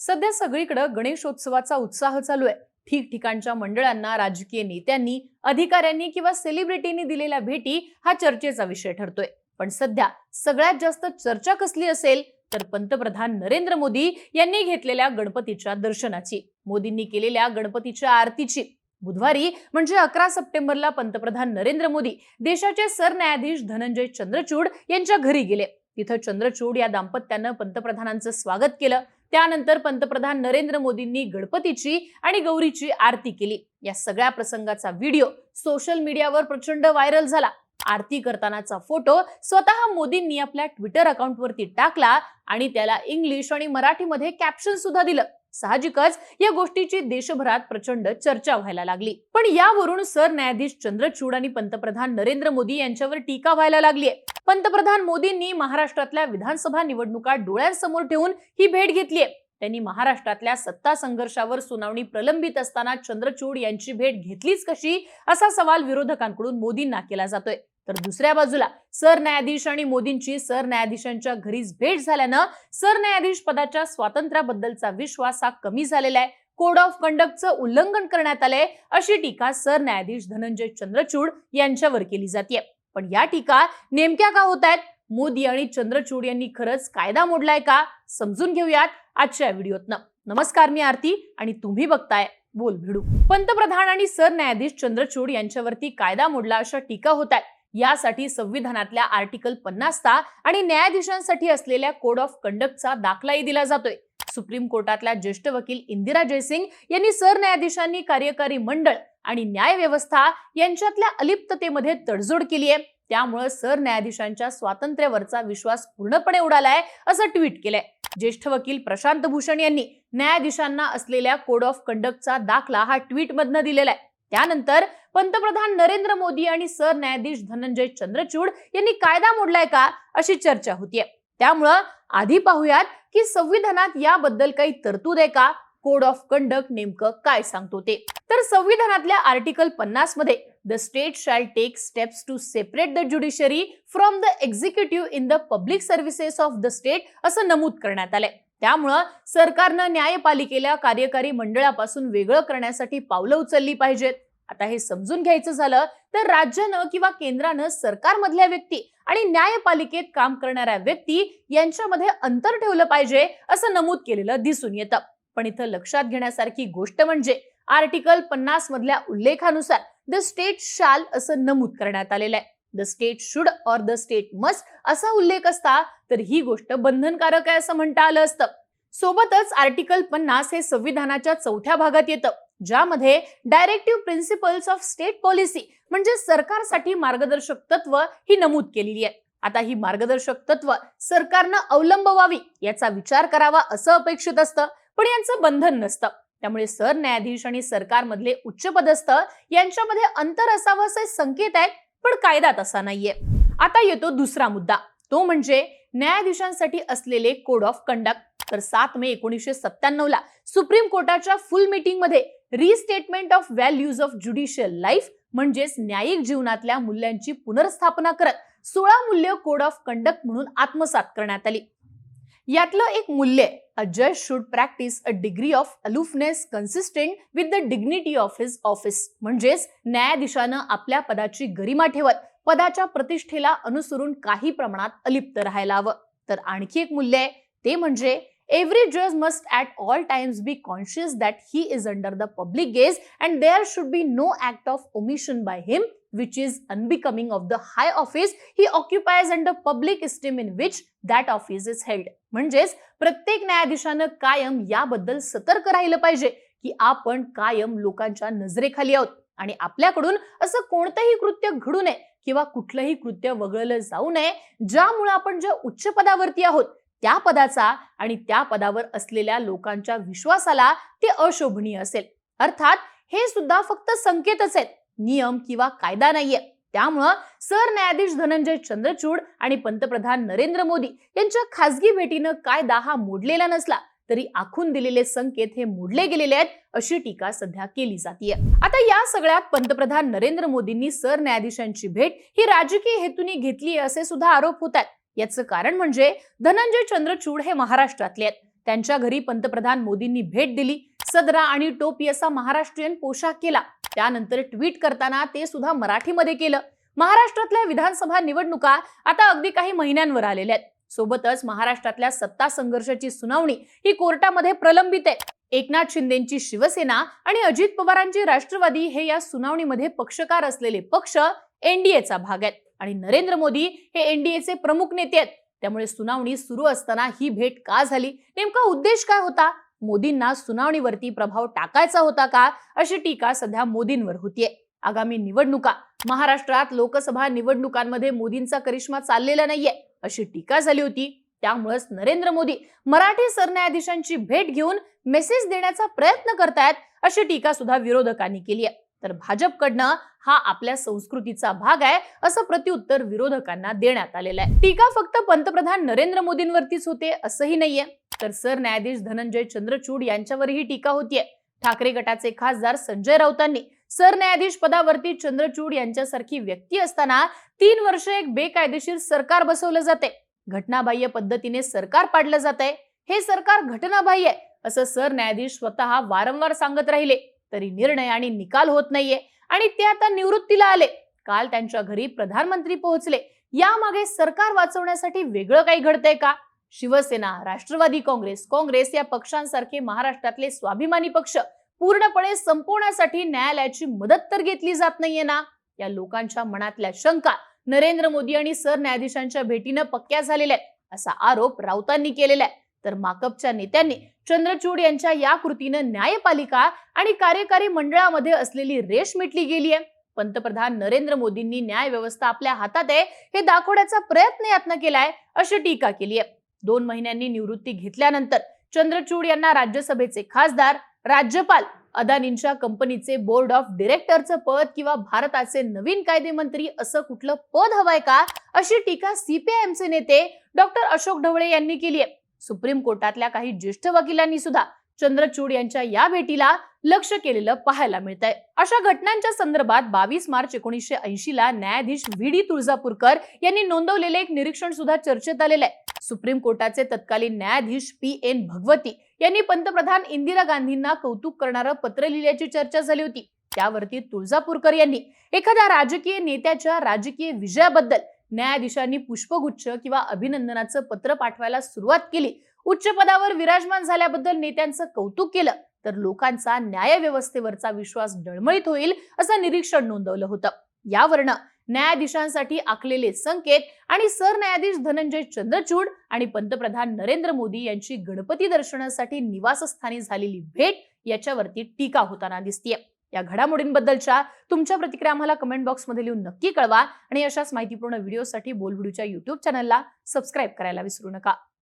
सध्या सगळीकडे गणेशोत्सवाचा उत्साह चालू आहे. ठिकठिकाणच्या मंडळांना राजकीय नेत्यांनी अधिकाऱ्यांनी किंवा सेलिब्रिटींनी दिलेल्या भेटी हा चर्चेचा विषय ठरतोय. पण सध्या सगळ्यात जास्त चर्चा कसली असेल तर पंतप्रधान नरेंद्र मोदी यांनी घेतलेल्या गणपतीच्या दर्शनाची मोदींनी केलेल्या गणपतीच्या आरतीची. बुधवारी म्हणजे अकरा सप्टेंबरला पंतप्रधान नरेंद्र मोदी देशाचे सरन्यायाधीश धनंजय चंद्रचूड यांच्या घरी गेले. तिथं चंद्रचूड या दाम्पत्यानं पंतप्रधानांचं स्वागत केलं. त्यानंतर पंतप्रधान नरेंद्र मोदींनी गणपतीची आणि गौरीची आरती केली. या सगळ्या प्रसंगाचा व्हिडिओ सोशल मीडियावर प्रचंड व्हायरल झाला. आरती करतानाचा फोटो स्वतः मोदींनी आपल्या ट्विटर अकाउंटवरती टाकला आणि त्याला इंग्लिश आणि मराठीमध्ये कॅप्शन सुद्धा दिलं. साहजिकच या गोष्टीची देशभरात प्रचंड चर्चा व्हायला लागली. पण यावरून सरन्यायाधीश चंद्रचूड आणि पंतप्रधान नरेंद्र मोदी यांच्यावर टीका व्हायला लागलीय. पंतप्रधान मोदींनी महाराष्ट्रातल्या विधानसभा निवडणुका डोळ्यांसमोर ठेवून ही भेट घेतलीय. त्यांनी महाराष्ट्रातल्या सत्ता संघर्षावर सुनावणी प्रलंबित असताना चंद्रचूड यांची भेट घेतलीच कशी? असा सवाल विरोधकांकडून मोदींना केला जातोय. तर दुसऱ्या बाजूला सरन्यायाधीश आणि मोदींची सरन्यायाधीशांच्या घरीच भेट झाल्यानं सरन्यायाधीश पदाच्या स्वातंत्र्याबद्दलचा विश्वास हा कमी झालेला आहे. कोड ऑफ कंडक्टचं उल्लंघन करण्यात आलंय. अशी टीका सरन्यायाधीश धनंजय चंद्रचूड यांच्यावर केली जाते पण या टीका नेमक्या का होत आहेत? मोदी आणि चंद्रचूड यांनी खरंच कायदा मोडलाय का? समजून घेऊयात आजच्या व्हिडिओतनं. नमस्कार मी आरती आणि तुम्ही बघताय बोल भिडू पंतप्रधान आणि सरन्यायाधीश चंद्रचूड यांच्यावरती कायदा मोडला अशा टीका होत आहेत. यासाठी संविधानातल्या आर्टिकल पन्नासचा आणि न्यायाधीशांसाठी असलेल्या कोड ऑफ कंडक्टचा दाखलाही दिला जातोय. सुप्रीम कोर्टातल्या ज्येष्ठ वकील इंदिरा जयसिंग यांनी सरन्यायाधीशांनी कार्यकारी मंडळ आणि न्याय व्यवस्था यांच्यातल्या अलिप्ततेमध्ये तडजोड केली आहे. त्यामुळे सरन्यायाधीशांच्या स्वातंत्र्यावरचा विश्वास पूर्णपणे उडालाय असं ट्विट केलंय. ज्येष्ठ वकील प्रशांत भूषण यांनी न्यायाधीशांना असलेल्या कोड ऑफ कंडक्टचा दाखला हा ट्विटमधनं दिलेला आहे त्यानंतर पंतप्रधान नरेंद्र मोदी आणि सरन्यायाधीश धनंजय चंद्रचूड यांनी कायदा मोडलाय का अशी चर्चा होतीये. त्यामुळं आधी पाहूयात की संविधानात याबद्दल काही तरतूद आहे का? कोड ऑफ कंडक्ट नेमकं काय सांगतो ते? तर संविधानातल्या आर्टिकल पन्नासमध्ये the state shall take steps to separate the judiciary from the executive in the public services of the state असं नमूद करण्यात आलंय. त्यामुळं सरकारनं न्यायपालिकेला कार्यकारी मंडळापासून वेगळं करण्यासाठी पावलं उचलली पाहिजेत. आता हे समजून घ्यायचं झालं तर राज्यानं किंवा केंद्रानं सरकारमधल्या व्यक्ती आणि न्यायपालिकेत काम करणाऱ्या व्यक्ती यांच्यामध्ये अंतर ठेवलं पाहिजे असं नमूद केलेलं दिसून येतं. पण इथं लक्षात घेण्यासारखी गोष्ट म्हणजे आर्टिकल पन्नास मधल्या उल्लेखानुसार द स्टेट शाल असं नमूद करण्यात आलेलं आहे. The state should or the state must असा उल्लेख असता तर ही गोष्ट बंधनकारक आहे असं म्हणता आलं असतं. सोबतच आर्टिकल पन्नास हे संविधानाच्या चौथ्या भागात येतं. ज्यामध्ये directive principles of state policy म्हणजे सरकारसाठी मार्गदर्शक तत्व ही नमूद केलेली आहे आता ही मार्गदर्शक तत्व सरकारनं अवलंबवावी याचा विचार करावा असं अपेक्षित असतं पण यांचं बंधन नसतं. त्यामुळे सरन्यायाधीश आणि सरकारमधले उच्चपदस्थ यांच्यामध्ये अंतर असावं असे संकेत आहेत पण कायदा तसा नाहीये. आता येतो दुसरा मुद्दा तो म्हणजे न्यायाधीशांसाठी असलेले कोड ऑफ कंडक्ट तर सात मे एकोणीसशे सत्त्याण्णव ला सुप्रीम कोर्टाच्या फुल मीटिंगमध्ये restatement of values of judicial life म्हणजेच न्यायिक जीवनातल्या मूल्यांची पुनर्स्थापना करत सोळा मूल्य कोड ऑफ कंडक्ट म्हणून आत्मसात करण्यात आली. यातलं एक मूल्य अ जज should practise a degree of aloofness consistent with the dignity of his office म्हणजेच न्यायाधीशानं आपल्या पदाची गरिमा ठेवत पदाच्या प्रतिष्ठेला अनुसरून काही प्रमाणात अलिप्त राहायला हवं. तर आणखी एक मूल्य आहे ते म्हणजे Every judge must at all times be conscious that he is under the public gaze and there should be no act of omission by him which is unbecoming of the high office he occupies under public esteem in which that office is held. म्हणजेच प्रत्येक न्यायाधीशानं कायम याबद्दल सतर्क राहिलं पाहिजे की आपण कायम लोकांच्या नजरेखाली आहोत आणि आपल्याकडून असं कोणतंही कृत्य घडू नये किंवा कुठलंही कृत्य वगळलं जाऊ नये ज्यामुळे आपण ज्या उच्च पदावरती आहोत त्या पदाचा आणि त्या पदावर असलेल्या लोकांच्या विश्वासाला ते अशोभनीय असेल. अर्थात हे सुद्धा फक्त संकेतच आहेत. नियम किंवा कायदा नाहीये. त्यामुळं सरन्यायाधीश धनंजय चंद्रचूड आणि पंतप्रधान नरेंद्र मोदी यांच्या खासगी भेटीनं कायदा हा मोडलेला नसला तरी आखून दिलेले संकेत हे मोडले गेलेले आहेत अशी टीका सध्या केली जाते आता या सगळ्यात पंतप्रधान नरेंद्र मोदींनी सरन्यायाधीशांची भेट ही राजकीय हेतूने घेतली असे सुद्धा आरोप होत आहेत याचं कारण म्हणजे धनंजय चंद्रचूड हे महाराष्ट्रातले आहेत. त्यांच्या घरी पंतप्रधान मोदींनी भेट दिली सदरा आणि टोपी असा महाराष्ट्रीयन पोशाख केला. त्यानंतर ट्विट करताना ते सुद्धा मराठीमध्ये केलं. महाराष्ट्रातल्या विधानसभा निवडणुका आता अगदी काही महिन्यांवर आलेल्या आहेत. सोबतच महाराष्ट्रातल्या सत्ता संघर्षाची सुनावणी ही कोर्टामध्ये प्रलंबित आहे. एकनाथ शिंदेची शिवसेना आणि अजित पवारांची राष्ट्रवादी हे या सुनावणीमध्ये पक्षकार असलेले पक्ष एनडीएचा भाग आहेत. आणि नरेंद्र मोदी हे एनडीएचे प्रमुख नेते आहेत. त्यामुळे सुनावणी सुरू असताना ही भेट का झाली? नेमका उद्देश काय होता? मोदींना सुनावणीवरती प्रभाव टाकायचा होता का? अशी टीका सध्या मोदींवर होतीये. आगामी निवडणुका महाराष्ट्रात लोकसभा निवडणुकांमध्ये मोदींचा करिश्मा चाललेला नाहीये अशी टीका झाली होती. त्यामुळेच नरेंद्र मोदी मराठी सरन्यायाधीशांची भेट घेऊन मेसेज देण्याचा प्रयत्न करतायत अशी टीका सुद्धा विरोधकांनी केली आहे तर भाजपकडनं हा आपल्या संस्कृतीचा भाग आहे असं प्रत्युत्तर विरोधकांना देण्यात आलेलं आहे. टीका फक्त पंतप्रधान नरेंद्र मोदींवरतीच होते असंही नाहीये. तर सरन्यायाधीश धनंजय चंद्रचूड यांच्यावरही टीका होतीये. ठाकरे गटाचे खासदार संजय राऊतांनी सरन्यायाधीश पदावरती चंद्रचूड यांच्यासारखी व्यक्ती असताना तीन वर्ष एक बेकायदेशीर सरकार बसवलं जाते. घटनाबाह्य पद्धतीने सरकार पाडलं जात आहे हे सरकार घटनाबाह्य आहे असं सरन्यायाधीश स्वतः वारंवार सांगत राहिले. तरी निर्णय आणि निकाल होत नाहीये. आणि ते आता निवृत्तीला आले. काल त्यांच्या घरी प्रधानमंत्री पोहोचले. यामागे सरकार वाचवण्यासाठी वेगळं काही घडतंय का? शिवसेना राष्ट्रवादी काँग्रेस काँग्रेस या पक्षांसारखे महाराष्ट्रातले स्वाभिमानी पक्ष पूर्णपणे संपवण्यासाठी न्यायालयाची मदत तर घेतली जात नाहीये ना? या लोकांच्या मनातल्या शंका नरेंद्र मोदी आणि सरन्यायाधीशांच्या भेटीनं पक्क्या झालेल्या आहेत असा आरोप राऊतांनी केलेला आहे. तर माकपच्या नेत्यांनी चंद्रचूड यांच्या या कृतीनं न्यायपालिका आणि कार्यकारी मंडळामध्ये असलेली रेष मिटली गेली आहे पंतप्रधान नरेंद्र मोदींनी न्याय व्यवस्था आपल्या हातात आहे हे दाखवण्याचा प्रयत्न यातनं केलाय अशी टीका केली आहे दोन महिन्यांनी निवृत्ती घेतल्यानंतर चंद्रचूड यांना राज्यसभेचे खासदार राज्यपाल अदानींच्या कंपनीचे बोर्ड ऑफ डिरेक्टरचं पद किंवा भारताचे नवीन कायदे मंत्री असं कुठलं पद हवंय का अशी टीका सीपीआयएमचे नेते डॉक्टर अशोक ढवळे यांनी केली आहे सुप्रीम कोर्टातल्या काही ज्येष्ठ वकिलांनी सुद्धा चंद्रचूड यांच्या या भेटीला लक्ष केलेलं पाहायला मिळत आहे अशा घटनांच्या संदर्भात बावीस मार्च एकोणीसशे ऐंशी ला न्यायाधीश व्ही. डी. तुळजापूरकर यांनी नोंदवलेले एक निरीक्षण सुद्धा चर्चेत आलेलं आहे. सुप्रीम कोर्टाचे तत्कालीन न्यायाधीश पी. एन. भगवती यांनी पंतप्रधान इंदिरा गांधींना कौतुक करणारं पत्र लिहिल्याची चर्चा झाली होती. त्यावरती तुळजापूरकर यांनी एखाद्या राजकीय नेत्याच्या राजकीय विजयाबद्दल न्यायाधीशांनी पुष्पगुच्छ किंवा अभिनंदनाचं पत्र पाठवायला सुरुवात केली. उच्च पदावर विराजमान झाल्याबद्दल नेत्यांचं कौतुक केलं. तर लोकांचा न्याय व्यवस्थेवरचा विश्वास डळमळीत होईल असं निरीक्षण नोंदवलं होतं. यावरनं न्यायाधीशांसाठी आखलेले संकेत आणि सरन्यायाधीश धनंजय चंद्रचूड आणि पंतप्रधान नरेंद्र मोदी यांची गणपती दर्शनासाठी निवासस्थानी झालेली भेट याच्यावरती टीका होताना दिसतीये. या घडामोडींबद्दलच्या तुमच्या प्रतिक्रिया आम्हाला कमेंट बॉक्समध्ये लिहून नक्की कळवा. आणि अशाच माहितीपूर्ण व्हिडिओसाठी बोलबुडूच्या युट्यूब चॅनलला सबस्क्राईब करायला विसरू नका.